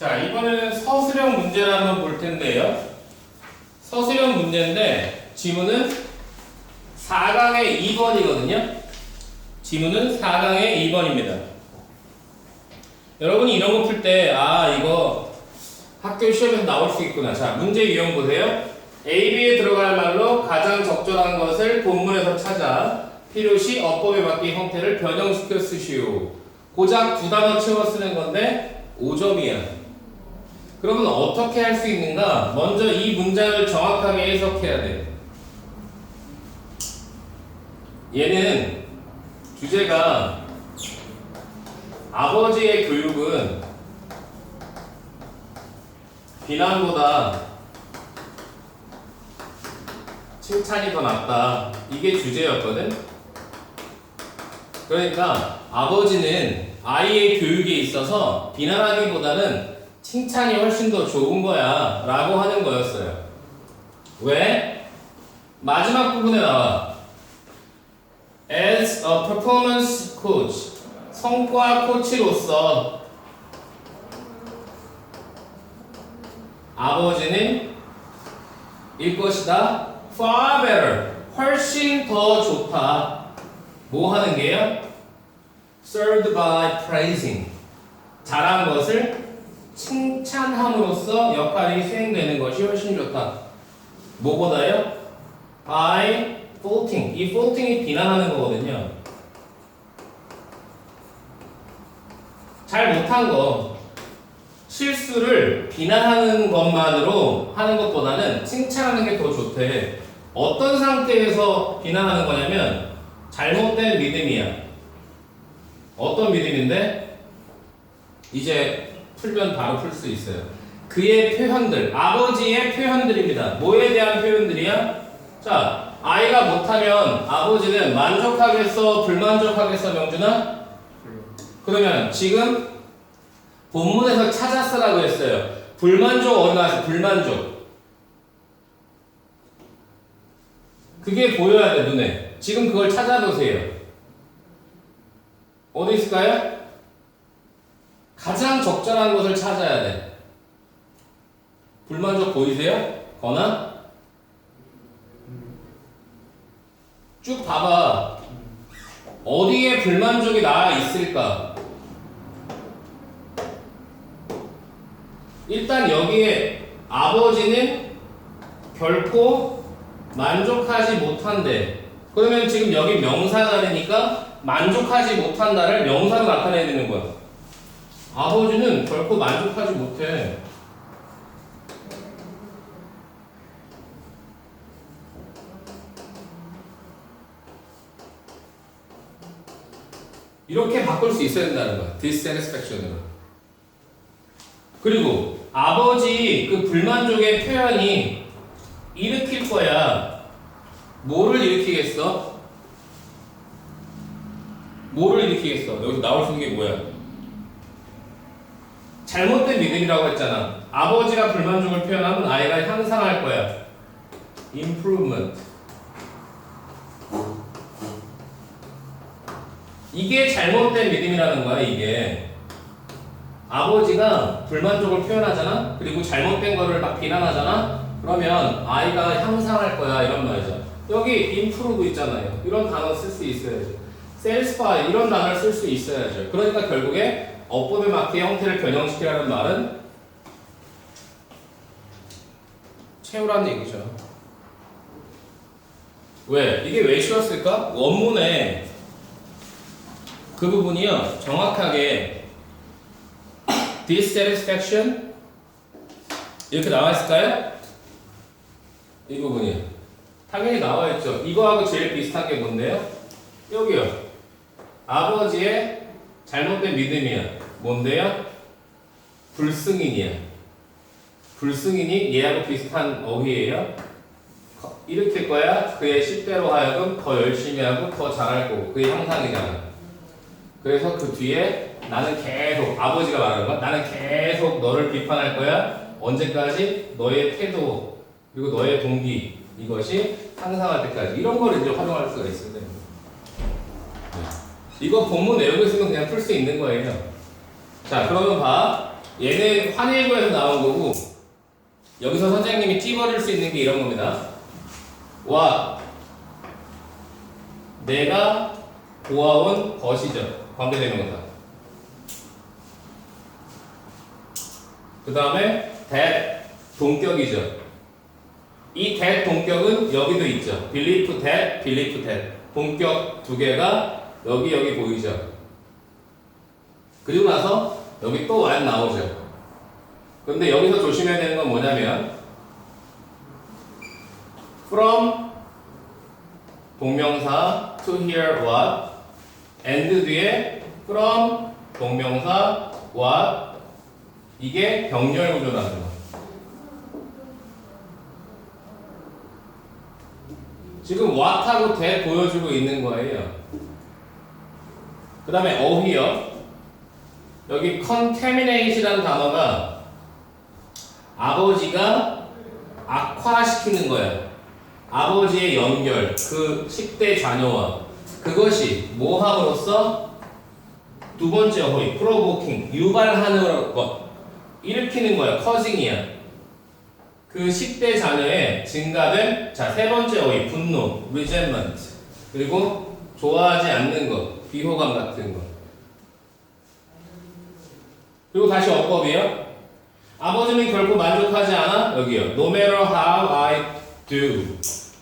자, 이번에는 서술형 문제를 한번 볼 텐데요. 서술형 문제인데 지문은 4강의 2번이거든요. 지문은 4강의 2번입니다. 여러분이 이런 거 풀 때, 아, 이거 학교 시험에서 나올 수 있구나. 자, 문제 유형 보세요. A, B에 들어갈 말로 가장 적절한 것을 본문에서 찾아 필요시 어법에 맞게 형태를 변형시켜 쓰시오. 고작 두 단어 채워 쓰는 건데 5점이야. 그러면 어떻게 할 수 있는가? 먼저 이 문장을 정확하게 해석해야 돼. 얘는 주제가 아버지의 교육은 비난보다 칭찬이 더 낫다. 이게 주제였거든. 그러니까 아버지는 아이의 교육에 있어서 비난하기보다는 칭찬이 훨씬 더 좋은 거야 라고 하는 거였어요. 왜? 마지막 부분에 나와. As a performance coach, 성과 코치로서 아버지는 일 것이다. far better, 훨씬 더 좋다. 뭐 하는 게요? served by praising. 잘한 것을 칭찬함으로써 역할이 수행되는 것이 훨씬 좋다. 뭐보다요? by faulting. 이 faulting이 비난하는 거거든요. 잘 못한 거, 실수를 비난하는 것만으로 하는 것보다는 칭찬하는 게 더 좋대. 어떤 상태에서 비난하는 거냐면 잘못된 믿음이야. 어떤 믿음인데? 이제 풀면 바로 풀 수 있어요. 그의 표현들, 아버지의 표현들입니다. 뭐에 대한 표현들이야? 자, 아이가 못하면 아버지는 만족하겠어, 불만족하겠어, 명준아? 그러면 지금 본문에서 찾았어라고 했어요. 불만족 나왔어? 불만족. 그게 보여야 돼, 눈에. 지금 그걸 찾아보세요. 어디 있을까요? 가장 적절한 것을 찾아야 돼. 불만족 보이세요? 거나? 쭉 봐봐. 어디에 불만족이 나와 있을까? 일단 여기에 아버지는 결코 만족하지 못한대. 그러면 지금 여기 명사가 되니까 만족하지 못한다를 명사로 나타내야 되는 거야. 아버지는 결코 만족하지 못해. 이렇게 바꿀 수 있어야 된다는 거야. dissatisfaction으로. 그리고 아버지 그 불만족의 표현이 일으킬 거야. 뭐를 일으키겠어? 뭐를 일으키겠어? 여기 나올 수 있는 게 뭐야? 잘못된 믿음이라고 했잖아. 아버지가 불만족을 표현하면 아이가 향상할 거야. improvement. 이게 잘못된 믿음이라는 거야, 이게. 아버지가 불만족을 표현하잖아? 그리고 잘못된 거를 막 비난하잖아? 그러면 아이가 향상할 거야, 이런 말이죠. 여기 improve 있잖아요. 이런 단어 쓸 수 있어야죠. satisfy 이런 단어를 쓸 수 있어야죠. 그러니까 결국에 어법에 맞게 형태를 변형시키라는 말은 채우라는 얘기죠. 왜? 이게 왜 쉬웠을까? 원문에 그 부분이요 정확하게 dissatisfaction 이렇게 나와 있을까요? 이 부분이 당연히 나와 있죠. 이거하고 제일 비슷한 게 뭔데요? 여기요. 아버지의 잘못된 믿음이야. 뭔데요? 불승인이야. 불승인이 얘하고 비슷한 어휘예요. 거- 일으킬 거야. 그의 10대로 하여금 더 열심히 하고 더 잘할 거고 그의 형상이잖아. 그래서 그 뒤에 나는 계속 아버지가 말하는 거야. 나는 계속 너를 비판할 거야. 언제까지 너의 태도 그리고 너의 동기 이것이 향상할 때까지 이런 걸 이제 활용할 수가 있어요. 네. 이거 본문 내용에 있으면 그냥 풀 수 있는 거예요. 자, 그러면 봐. 얘는 환일고에서 나온 거고 여기서 선생님이 찝어줄 수 있는 게 이런 겁니다. 와 내가 보아온 것이죠. 관계되는 거다. 그 다음에 that 동격이죠. 이 that 동격은 여기도 있죠. belief that, belief that. 동격 두 개가 여기 여기 보이죠. 그리고 나서 여기 또완 나오죠. 근데 여기서 조심해야 되는 건 뭐냐면 from 동명사 to hear what and 뒤에 from 동명사 what 이게 병렬 구조라는 거. 지금 what하고 that 보여주고 있는 거예요. 그 다음에 어휘요. 여기 contaminate이라는 단어가 아버지가 악화시키는 거야. 아버지의 연결, 그 10대 자녀와 그것이 뭐 함으로써 두 번째 어휘, provoking, 유발하는 것, 일으키는 거야, causing이야. 그 10대 자녀의 증가된 자, 세 번째 어휘, 분노, resentment. 그리고 좋아하지 않는 것, 비호감 같은 것. 그리고 다시 어법이요. 아버지는 결코 만족하지 않아? 여기요. No matter how I do.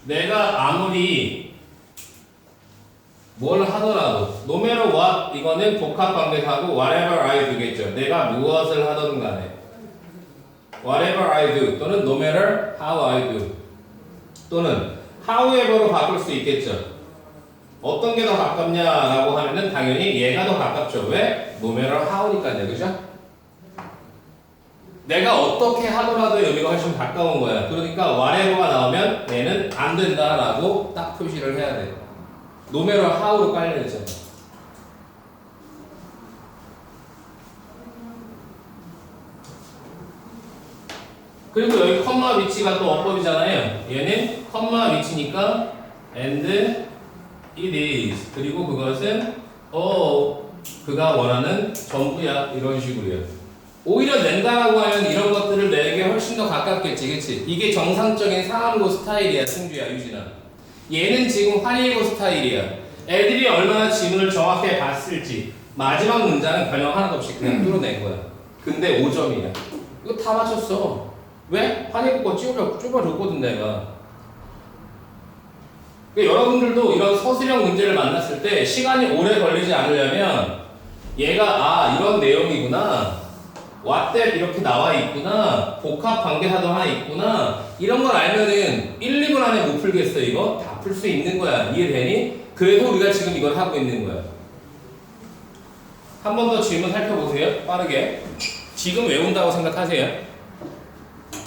내가 아무리 뭘 하더라도 no matter what 이거는 복합 관계사고 whatever I do겠죠. 내가 무엇을 하든 간에 whatever I do 또는 no matter how I do 또는 however로 바꿀 수 있겠죠. 어떤 게 더 가깝냐라고 하면은 당연히 얘가 더 가깝죠. 왜? no matter how니까요. 그죠? 내가 어떻게 하더라도 여기가 훨씬 가까운 거야. 그러니까 whatever가 나오면 얘는 안 된다라고 딱 표시를 해야 돼. matter how로 깔려 있잖아. 그리고 여기 컴마 위치가 또 어법이잖아요. 얘는 컴마 위치니까 and it is 그리고 그것은 어 그가 원하는 전부야 이런 식으로요. 오히려 낸다라고 하면 이런 것들을 내게 훨씬 더 가깝겠지, 그치? 이게 정상적인 상암고 스타일이야, 승주야, 유진아. 얘는 지금 환일고 스타일이야. 애들이 얼마나 지문을 정확하게 봤을지 마지막 문장은 변형 하나도 없이 그냥 뚫어낸 거야. 근데 5점이야. 이거 다 맞췄어. 왜? 환일고 거 좁아, 좁아줬거든, 내가. 그러니까 여러분들도 이런 서술형 문제를 만났을 때 시간이 오래 걸리지 않으려면 얘가 아 이런 내용이구나 that 이렇게 나와 있구나. 복합 관계사도 하나 있구나. 이런 걸 알면은 1, 2분 안에 못 풀겠어 이거. 다 풀 수 있는 거야. 이해되니? 그래서 우리가 지금 이걸 하고 있는 거야. 한 번 더 질문 살펴보세요. 빠르게. 지금 외운다고 생각하세요